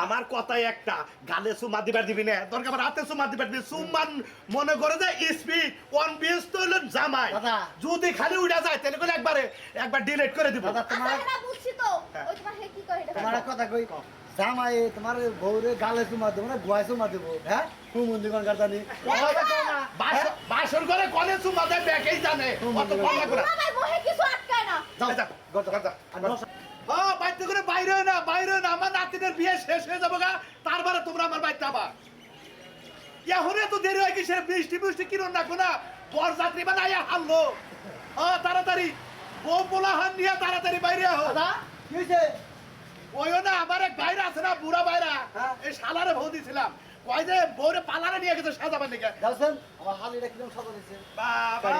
আমার কথাই একটা গালে সুমা দিবার দিবি না। দরকার আমার হাতে সুমা দিবার দিবি? সুমান মনে করে যে স্পিড ওয়ান পিস তো হলো জামাই। যদি খালি উড়া যায় তাহলে করে একবারে একবার ডিলিট করে দিব। দাদা তোমার আচ্ছা, বুঝছি তো। হ্যাঁ। ওই তোমার হে কি কয় এটা? তোমার কথা কই জামাই তোমার বউরে গালে চুমা দেবো না গুয়ায় চুমা দেবো হ্যাঁ? কুমন্দি কোন কারদানি বাস- বাসর করে কলে সুমা দেয় ব্যাকেই জানে। অত ভালো করে কিছু আটকায় না। যাও যা, গত যা, যা। হ্যাঁ, বাড়িতে করে বাইরে হয় না বাইরে হয় না আমার নাতিনের বিয়ে শেষ হয়ে যাব গা তারপরে তোমরা আমার বাড়িতে আবার। এখন এত দেরি হয় কি সে বৃষ্টি বৃষ্টি কিরণ রাখো না বর যাত্রী বানাইয়া হারলো। হ্যাঁ তাড়াতাড়ি। বউ পোলা হান নিয়ে তাড়াতাড়ি বাইরে হো ওইও না আমার এক বাইরে আছে না বুড়া বাইরা হ্যাঁ। এই শালারে ভৌ দিছিলাম। কয় যে বউরে পালারে নিয়ে গেছে সাজাবার নিকে যাচ্ছেন আমার হালিটা কিরম সাজা দিচ্ছে বাবা।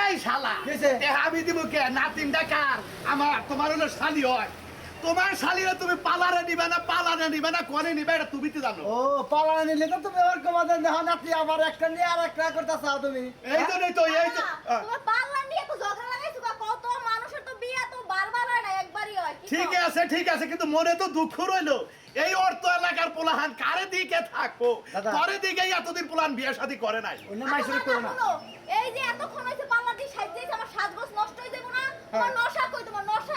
এই শালা আমি দিব কে? নাতিনটা কার আমার তোমার হলো শালি হয়। তোমার শালিরে তুমি পালারে নিবে না পালারে নিবে না কোনে নিবে এটা তুমি তো জানো। ও পালা নিলে তো তুমি আবার কমাদের দেখো নাতি আবার একটা নিয়ে আর একটা করতে চাও তুমি। এই তো নেই তো এই তো তোমার পাল্লা নিয়ে তো ঝগড়া লাগাইছো কত মানুষের তো বিয়া তো বারবার হয় না একবারই হয় ঠিক আছে ঠিক আছে কিন্তু মনে তো দুঃখ রইল। এই অর্থ এলাকার পোলাহান কারে দিকে দাদা। পরে দিকে এতদিন পোলাহান বিয়ে শাদী করে নাই? অন্য আচ্ছা, করো না। এই যে এতক্ষণ হয়েছে পাল্লা দিয়ে সাইজেছে আমার সাজগোজ নষ্ট হয়ে যাব না তোমার নশা কই তোমার নশা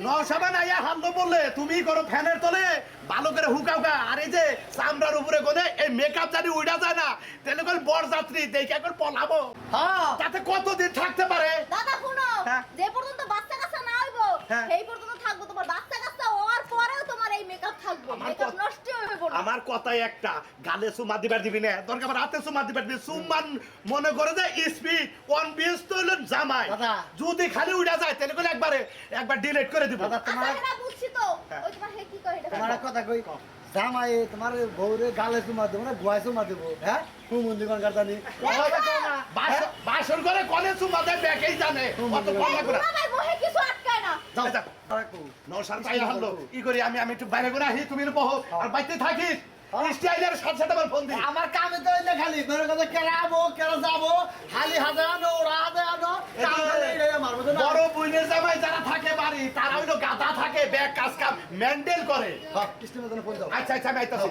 না ইয়া বললে তুমি করো ফ্যানের তলে ভালো করে হুকাউকা আর এই যে চামড়ার উপরে কোনে এই মেকআপ জানি উড়া যায় না। তাহলে করে বর যাত্রী দেখে এখন পলাবো। হ্যাঁ। তাতে কতদিন থাকতে পারে? দাদা শুনো হ্যাঁ। যে পর্যন্ত বাচ্চা কাচ্চা না হইবো হ্যাঁ। সেই পর্যন্ত থাকব। তোমার বাচ্চা কাচ্চা হওয়ার পরেও তোমার এই মেকআপ থাকব। আমার মেকআপ কথা- নষ্ট আমার কথাই একটা গালে সুমা দিবার দিবি না। দরকার হাতে সুমা দিবার দিবি। সুমান মনে করে যে স্পিড ওয়ান তো হলো জামাই। যদি খালি উড়া যায় তাহলে একবারে ডিলিট করে দিব। দাদা তোমার আচ্ছা বুঝছি তো। হ্যাঁ। ওই তোমার হে কি তোমার কথা কই জামাই তোমার বউরে গালে চুমা দেবো না গুয়ায় চুমা দেবো হ্যাঁ? কুমন্দি কোন কারদানি বাস- বাসর করে কলে সুমা দেয় ব্যাকেই জানে। অত ভালো করে বহে কিছু আটকায় না। যাও। যা। নশান পাই হারলো কি করি আমি? আমি একটু বাইরে করে আসি তুমি বহ। আর বাইতে থাকিস? হ্যাঁ। স্টাইলের সাথে সাথে আমার ফোন দিই আমার কামে তো খালি। বেরো কথা কেরাবো কেরা যাব। হালি হাতে আনো ওরা হাতে আনো জামাই যারা থাকে বাড়ি তারা হইল গাদা থাকে ব্যাগ কাজ কাম মেন্টেল করে। হ্যাঁ, আচ্ছা আচ্ছা আমি আইতাছি।